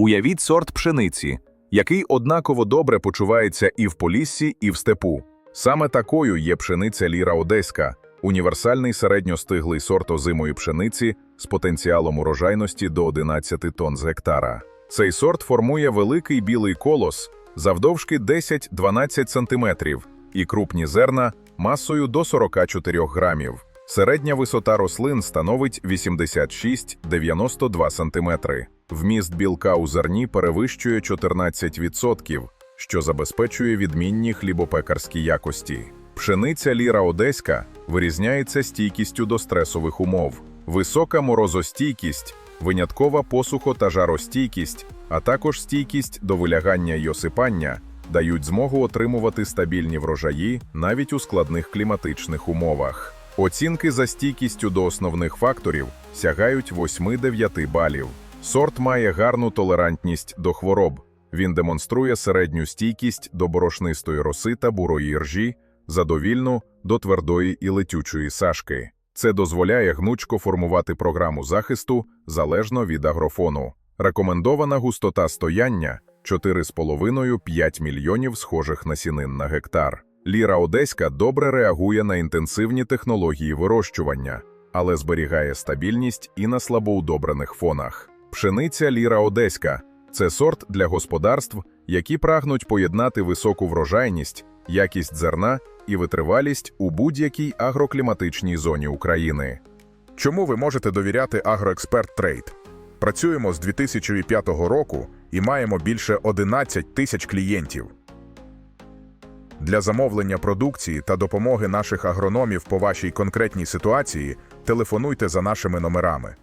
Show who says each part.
Speaker 1: Уявіть сорт пшениці, який однаково добре почувається і в поліссі, і в степу. Саме такою є пшениця Ліра Одеська, універсальний середньостиглий сорт озимої пшениці з потенціалом урожайності до 11 тонн з гектара. Цей сорт формує великий білий колос завдовжки 10-12 см і крупні зерна масою до 44 грамів. Середня висота рослин становить 86-92 см. Вміст білка у зерні перевищує 14%, що забезпечує відмінні хлібопекарські якості. Пшениця ліра одеська вирізняється стійкістю до стресових умов, висока морозостійкість, виняткова посухо та жаростійкість, а також стійкість до вилягання й осипання дають змогу отримувати стабільні врожаї навіть у складних кліматичних умовах. Оцінки за стійкістю до основних факторів сягають 8-9 балів. Сорт має гарну толерантність до хвороб. Він демонструє середню стійкість до борошнистої роси та бурої ржі, задовільну до твердої і летючої сашки. Це дозволяє гнучко формувати програму захисту залежно від агрофону. Рекомендована густота стояння 4,5-5 мільйонів схожих насінин на гектар. Ліра Одеська добре реагує на інтенсивні технології вирощування, але зберігає стабільність і на слабоудобрених фонах. Пшениця Ліра Одеська це сорт для господарств, які прагнуть поєднати високу врожайність, якість зерна і витривалість у будь-якій агрокліматичній зоні України.
Speaker 2: Чому ви можете довіряти Агроексперт Трейд? Працюємо з 2005 року і маємо більше 11 тисяч клієнтів. Для замовлення продукції та допомоги наших агрономів по вашій конкретній ситуації телефонуйте за нашими номерами.